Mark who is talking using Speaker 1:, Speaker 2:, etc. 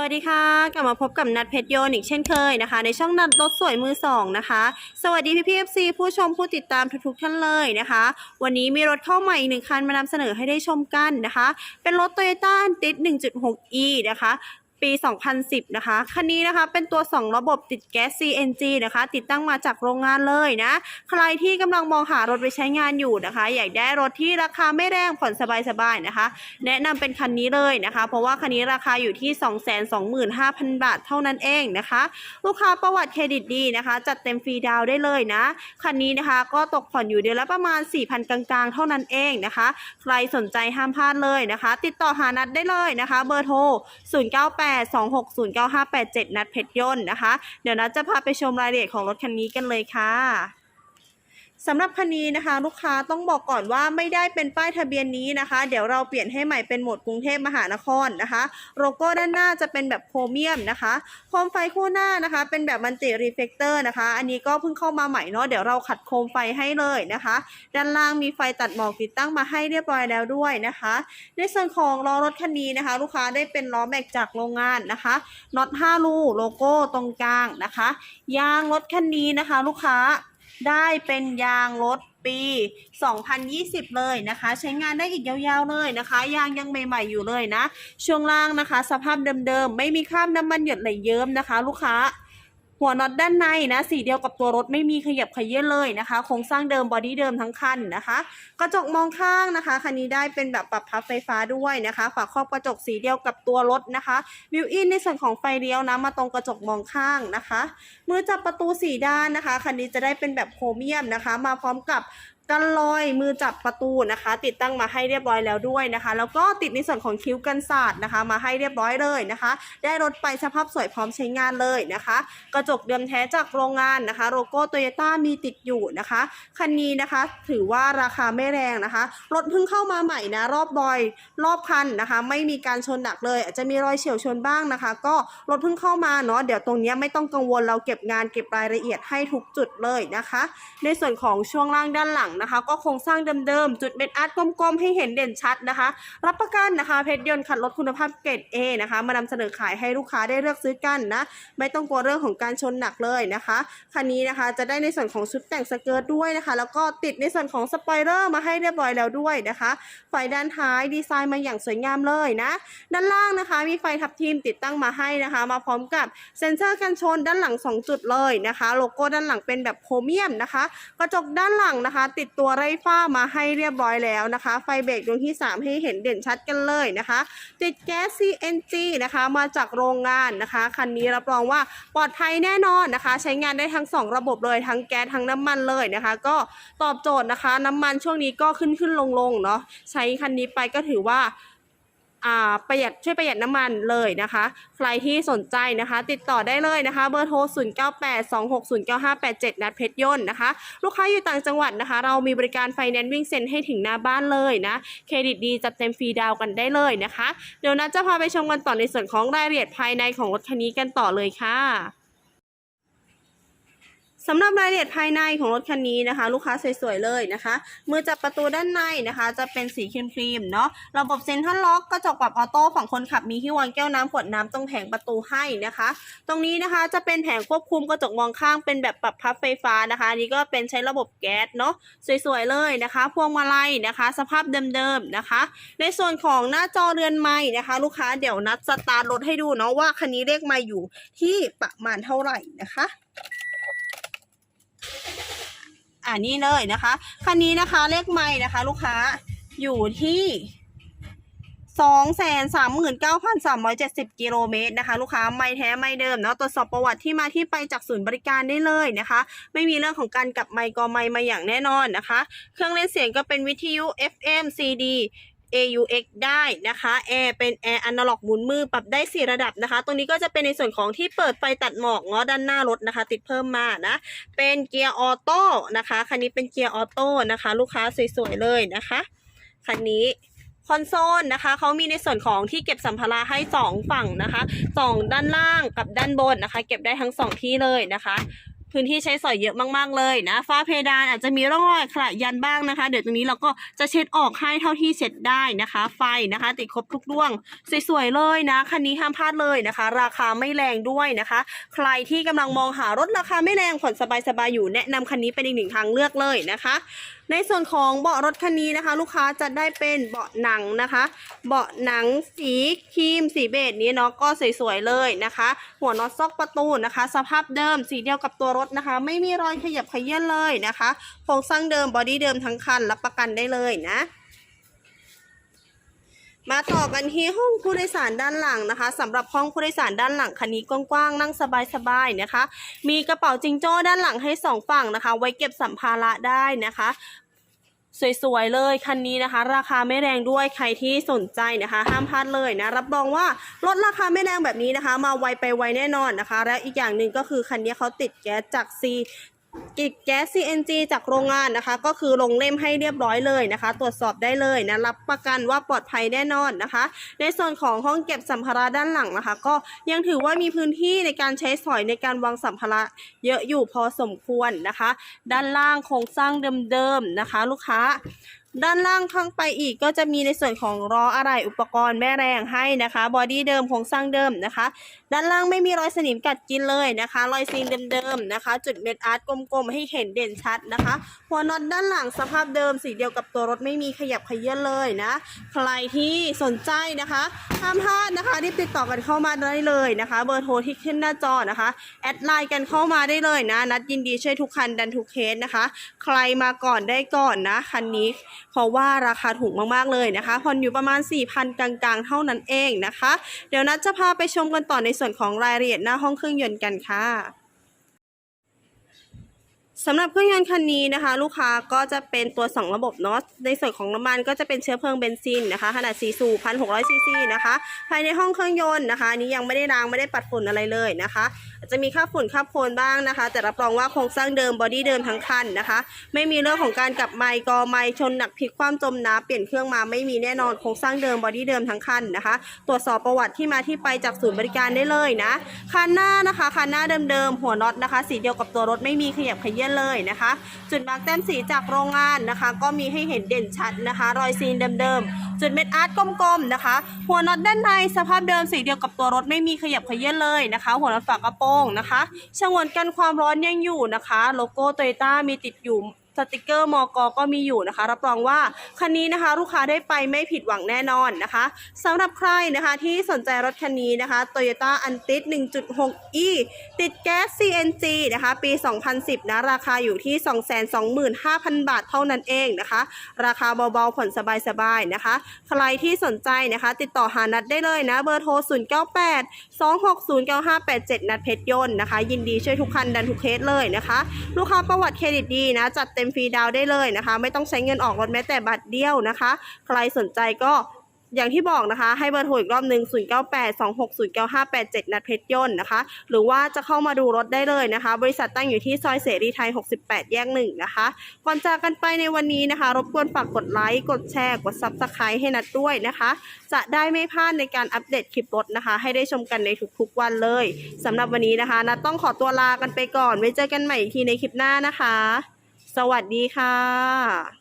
Speaker 1: วัสดีค่ะ กลับมาพบกับนัดเพชรโยนอีกเช่นเคยนะคะ ในช่องนัดรถสวยมือสองนะคะ สวัสดีพี่พีเอฟซีผู้ชมผู้ติดตามทุกๆท่านเลยนะคะ วันนี้มีรถเข้าใหม่อีกหนึ่งคันมานำเสนอให้ได้ชมกันนะคะ เป็นรถ Toyota Tiz 1.6e นะคะ ปี 2010 นะคะ คันนี้นะคะเป็นตัว 2 ระบบติดแก๊ส CNG นะคะ ติดตั้งมาจากโรงงานเลยนะ ใครที่กำลังมองหารถไปใช้งานอยู่นะคะ อยากได้รถที่ราคาไม่แรงผ่อนสบายๆนะคะ แนะนำเป็นคันนี้เลยนะคะ เพราะว่าคันนี้ราคาอยู่ที่ 225,000 บาทเท่านั้นเองนะคะ ลูกค้าประวัติเครดิตดีนะคะ จัดเต็มฟรีดาวน์ได้เลยนะ คันนี้นะคะก็ตกผ่อนอยู่เดือนละประมาณ 4,000 กลางๆ เท่านั้นเองนะคะ ใครสนใจห้ามพลาดเลยนะคะ ติดต่อหานัดได้เลยนะคะ เบอร์โทร0982609587นัดเพชรยนต์นะคะ เดี๋ยวนัดจะพาไปชมรายละเอียดของรถคันนี้กันเลยค่ะ สำหรับคันนี้นะคะ ลูกค้าต้องบอกก่อนว่าไม่ได้เป็นป้ายทะเบียนนี้นะคะ เดี๋ยวเราเปลี่ยนให้ใหม่เป็นหมดกรุงเทพมหานครนะคะโลโก้ด้านหน้าจะเป็นแบบโครเมียมนะคะโคมไฟคู่หน้านะคะ เป็นแบบมันติรีเฟกเตอร์นะคะ อันนี้ก็เพิ่งเข้ามาใหม่เนาะเดี๋ยวเราขัดโคมไฟให้เลยนะคะ ด้านล่างมีไฟตัดหมอกติดตั้งมาให้เรียบร้อยแล้วด้วยนะคะ ในส่วนของล้อรถคันนี้นะคะ ลูกค้าได้เป็นล้อแม็กจากโรงงานนะคะน็อต5รูโลโก้ตรงกลางนะคะ ยางรถคันนี้นะคะ ลูกค้า ได้เป็นยางรถปี 2020 เลยนะคะ ใช้งานได้อีกยาวๆเลยนะคะ ยางยังใหม่ๆอยู่เลยนะ ช่วงล่างนะคะ สภาพเดิมๆ ไม่มีคราบน้ำมันหยดไหลเยิ้มนะคะ ลูกค้า หัวน็อตด้านในนะสีเดียวกับตัวรถไม่มีขยับขยื่นเลยนะคะโครงสร้างเดิมบอดี้เดิมทั้งคันนะคะกระจกมองข้างนะคะคันนี้ได้เป็นแบบปรับพับไฟฟ้าด้วยนะคะฝาครอบกระจกสีเดียวกับตัวรถนะคะวิวอินในส่วนของไฟเลี้ยวนะมาตรงกระจกมองข้างนะคะมือจับประตูสีด้านนะคะคันนี้จะได้เป็นแบบโครเมียมนะคะ มาพร้อมกับ กันลอยมือจับประตูนะคะ ติดตั้งมาให้เรียบร้อยแล้วด้วยนะคะ แล้วก็ติดในส่วนของคิ้วกันศาสตร์นะคะ มาให้เรียบร้อยเลยนะคะ ได้รถไปสภาพสวยพร้อมใช้งานเลยนะคะ กระจกเดิมแท้จากโรงงานนะคะโลโก้โตโยต้ามีติดอยู่นะคะคันนี้นะคะ ถือว่าราคาไม่แรงนะคะรถเพิ่งเข้ามาใหม่นะรอบบอยรอบคันนะคะ ไม่มีการชนหนักเลย อาจจะมีรอยเฉียวชนบ้างนะคะ ก็รถเพิ่งเข้ามาเนาะเดี๋ยวตรงนี้ไม่ต้องกังวลเราเก็บงานเก็บรายละเอียดให้ทุกจุดเลยนะคะ ในส่วนของช่วงล่างด้านหลังนะคะ ก็โครงสร้างเดิมๆ จุดเบ็ดอาร์ตกลมๆ ให้เห็นเด่นชัดนะคะ รับประกันนะคะ เพชรยนต์ขัดรถคุณภาพเกรด A นะคะ มานำเสนอขายให้ลูกค้าได้เลือกซื้อกันนะ ไม่ต้องกลัวเรื่องของการชนหนักเลยนะคะคันนี้นะคะจะได้ในส่วนของชุดแต่งสเกิร์ตด้วยนะคะ แล้วก็ติดในส่วนของสปอยเลอร์มาให้เรียบร้อยแล้วด้วยนะคะไฟด้านท้ายดีไซน์มาอย่างสวยงามเลยนะ ด้านล่างนะคะ มีไฟทับทิมติดตั้งมาให้นะคะ มาพร้อมกับเซ็นเซอร์กันชนด้านหลัง 2 จุดเลยนะคะ โลโก้ด้านหลังเป็นแบบโครเมียมนะคะ กระจกด้านหลังนะคะติดตัวไร้ฝ้ามาให้เรียบร้อยแล้วนะคะ ไฟเบรกดวงที่ 3 ให้เห็นเด่นชัดกันเลยนะคะ ติดแก๊ส CNG นะคะ มาจากโรงงานนะคะ คันนี้รับรองว่าปลอดภัยแน่นอนนะคะ ใช้งานได้ทั้ง 2 ระบบเลยทั้งแก๊สทั้งน้ำมันเลยนะคะ ก็ตอบโจทย์นะคะ น้ำมันช่วงนี้ก็ขึ้นขึ้นลงลงเนาะใช้คันนี้ไปก็ถือว่า ประหยัดช่วยประหยัดน้ำมันเลยนะคะ ใครที่สนใจนะคะ ติดต่อได้เลยนะคะ เบอร์โทร 0982609587 นัดเพชรยนต์นะคะ ลูกค้าอยู่ต่างจังหวัดนะคะ เรามีบริการไฟแนนซ์วิ่งเซ็นให้ถึงหน้าบ้านเลยนะ เครดิตดีจัดเต็มฟรีดาวกันได้เลยนะคะ เดี๋ยวนัดจะพาไปชมกันต่อในส่วนของรายละเอียดภายในของรถคันนี้กันต่อเลยค่ะ สำหรับรายละเอียดภายในของรถคันนี้นะคะ ลูกค้าสวยๆเลยนะคะมือจับประตูด้านในนะคะ จะเป็นสีครีมๆเนาะระบบเซ็นทรัลล็อกกระจกปรับออโต้ฝั่งคนขับมีที่วางแก้วน้ำขวดน้ำตรงแผงประตูให้นะคะ ตรงนี้นะคะจะเป็นแผงควบคุมกระจกมองข้างเป็นแบบปรับพับไฟฟ้านะคะนนี้ก็เป็นใช้ระบบแก๊สเนาะสวยๆเลยนะคะ พวงมาลัยนะคะ สภาพเดิมๆนะคะ ในส่วนของหน้าจอเรือนไม้นะคะ ลูกค้าเดี๋ยวนัดสตาร์ทรถให้ดูเนาะว่าคันนี้เลขไมาอยู่ที่ประมาณเท่าไหร่นะคะ อ่านี่เลยนะคะคันนี้นะคะเลขไม่นะคะ ลูกค้าอยู่ที่สองแสนสามหมื่นเก้าพันสามร้อยเจ็ดสิบกิโลเมตรนะคะ ลูกค้าไม่แท้ไม่เดิมเนาะตรวจสอบประวัติที่มาที่ไปจากศูนย์บริการได้เลยนะคะ ไม่มีเรื่องของการกลับไมค์กอไมค์มาอย่างแน่นอนนะคะ เครื่องเล่นเสียงก็เป็นวิทยุ FM CD AUX ได้นะคะแอร์เป็นแอร์อนาล็อกหมุนมือปรับได้ 4 ระดับนะคะ ตรงนี้ก็จะเป็นในส่วนของที่เปิดไฟตัดหมอกเงาะด้านหน้ารถนะคะ ติดเพิ่มมานะ เป็นเกียร์ออโต้นะคะคันนี้เป็นเกียร์ออโต้นะคะ ลูกค้าสวยๆเลยนะคะคันนี้คอนโซลนะคะเขามีในส่วนของที่เก็บสัมภาระให้ 2 ฝั่งนะคะสองด้านล่างกับด้านบนนะคะ เก็บได้ทั้ง 2 ที่เลยนะคะ พื้นที่ใช้สอยเยอะมากๆเลยนะ ฝ้าเพดานอาจจะมีร่องรอยขระยันบ้างนะคะ เดี๋ยวตรงนี้เราก็จะเช็ดออกให้เท่าที่เช็ดได้นะคะ ไฟนะคะ ติดครบทุกดวง สวยๆเลยนะ คันนี้ห้ามพลาดเลยนะคะ ราคาไม่แรงด้วยนะคะ ใครที่กำลังมองหารถราคาไม่แรงผ่อนสบายๆอยู่แนะนำคันนี้เป็นอีกหนึ่งทางเลือกเลยนะคะ ในส่วนของเบาะรถคันนี้นะคะ ลูกค้าจะได้เป็นเบาะหนังนะคะ เบาะหนังสีครีมสีเบจนี้เนาะก็สวยๆเลยนะคะ หัวน็อตซอกประตูนะคะ สภาพเดิมสีเดียวกับตัวรถนะคะ ไม่มีรอยขยับขยื่นเลยนะคะโครงสร้างเดิมบอดี้เดิมทั้งคันรับประกันได้เลยนะ มาต่อกันที่ห้องผู้โดยสารด้านหลังนะคะสำหรับห้องผู้โดยสารด้านหลังคันนี้กว้างๆนั่งสบายๆนะคะ มีกระเป๋าจิงโจ้ด้านหลังให้สองฝั่งนะคะ ไว้เก็บสัมภาระได้นะคะสวยๆเลยคันนี้นะคะ ราคาไม่แรงด้วยใครที่สนใจนะคะ ห้ามพลาดเลยนะ รับรองว่าลดราคาไม่แรงแบบนี้นะคะ มาไวไปไวแน่นอนนะคะ และอีกอย่างหนึ่งก็คือคันนี้เขาติดแก๊สจากซี กิจแก๊ส CNG จากโรงงานนะคะ ก็คือลงเล่มให้เรียบร้อยเลยนะคะ ตรวจสอบได้เลยนะรับประกันว่าปลอดภัยแน่นอนนะคะ ในส่วนของห้องเก็บสัมภาระด้านหลังนะคะ ก็ยังถือว่ามีพื้นที่ในการใช้สอยในการวางสัมภาระเยอะอยู่พอสมควรนะคะ ด้านล่างโครงสร้างเดิมๆนะคะ ลูกค้า ด้านล่างข้างไปอีกก็จะมีในส่วนของล้ออะไรอุปกรณ์แม่แรงให้นะคะบอดี้เดิมโครงสร้างเดิมนะคะ ด้านล่างไม่มีรอยสนิมกัดกินเลยนะคะ รอยซีนเดิมๆนะคะ จุดเม็ดอาร์ตกลมๆให้เห็นเด่นชัดนะคะหัวน็อตด้านหลังสภาพเดิมสีเดียวกับตัวรถไม่มีขยับขยื่นเลยนะใครที่สนใจนะคะห้ามพลาดนะคะรีบติดต่อกันเข้ามาได้เลยนะคะ เบอร์โทรที่ขึ้นหน้าจอนะคะแอดไลน์กันเข้ามาได้เลยนะนัดยินดีช่วยทุกคันดันทุกเคสนะคะ ใครมาก่อนได้ก่อนนะคันนี้เพราะว่าราคาถูกมากๆเลยนะคะ ผ่อนอยู่ประมาณ 4,000 กลางๆ เท่านั้นเองนะคะ เดี๋ยวนัดจะพาไปชมกันต่อในส่วนของรายละเอียดหน้าห้องเครื่องยนต์กันค่ะ สำหรับเครื่องยนต์คันนี้นะคะ ลูกค้าก็จะเป็นตัว 2 ระบบเนาะในส่วนของน้ำมันก็จะเป็นเชื้อเพลิงเบนซินนะคะขนาด4สูบ1,600ซีซีนะคะภายในห้องเครื่องยนต์นะคะนี้ยังไม่ได้ล้างไม่ได้ปัดฝุ่นอะไรเลยนะคะจะมีค่าฝุ่นค่าโคลนบ้างนะคะ แต่รับรองว่าโครงสร้างเดิมบอดี้เดิมทั้งคันนะคะ ไม่มีเรื่องของการกลับไมค์กอไมค์ชนหนักพลิกคว่ำจมน้ำเปลี่ยนเครื่องมาไม่มีแน่นอนโครงสร้างเดิมบอดี้เดิมทั้งคันนะคะ ตรวจสอบประวัติที่มาที่ไปจากศูนย์บริการได้เลยนะคันหน้านะคะคันหน้าเดิมๆหัวน็อตนะคะ สีเดียวกับตัวรถไม่มีขยับขยื่นเลยนะคะ จุดมาร์กแต้มสีจากโรงงานนะคะ ก็มีให้เห็นเด่นชัดนะคะ รอยซีนเดิมๆ จุดเม็ดอาร์ตกลมๆนะคะ หัวน็อตด้านในสภาพเดิมสีเดียวกับตัวรถไม่มีขยับขยื่นเลยนะคะ หัวน็อตฝากระโปรงนะคะฉงวนกันความร้อนยังอยู่นะคะ โลโก้โตโยต้ามีติดอยู่ สติกเกอร์มอกก็มีอยู่นะคะ รับรองว่าคันนี้นะคะ ลูกค้าได้ไปไม่ผิดหวังแน่นอนนะคะสำหรับใครนะคะที่สนใจรถคันนี้นะคะ Toyota a n t i s 1.6e ติดแก๊ส CNG นะคะ ปี 2010 นะ ราคาอยู่ที่ 225,000 บาทเท่านั้นเองนะคะ ราคาเบาๆ ผ่อนสบายๆนะคะ ใครที่สนใจนะคะ ติดต่อหานัดได้เลยนะ เบอร์โทร 098 260 9587 นัดเพชรยนต์นะคะ ยินดีช่วยทุกคันดันทุกเคสเลยนะคะ ลูกค้าประวัติเครดิตดีนะจัดเต็มฟรีดาวได้เลยนะคะ ไม่ต้องใช้เงินออกรถแม้แต่บาทเดียวนะคะ ใครสนใจก็อย่างที่บอกนะคะ ให้เบอร์โทรอีกรอบหนึ่ง098 260 9587 นัดเพชรยนต์นะคะ หรือว่าจะเข้ามาดูรถได้เลยนะคะ บริษัทตั้งอยู่ที่ซอยเสรีไทย 68 แยกหนึ่งนะคะ ก่อนจากกันไปในวันนี้นะคะ รบกวนฝากกดไลค์ กดแชร์ กด Subscribe ให้นัดด้วยนะคะ จะได้ไม่พลาดในการอัปเดตคลิปรถนะคะ ให้ได้ชมกันในทุกๆวันเลยสำหรับวันนี้นะคะนัดต้องขอตัวลากันไปก่อน ไว้เจอกันใหม่อีกทีในคลิปหน้านะคะ สวัสดีค่ะ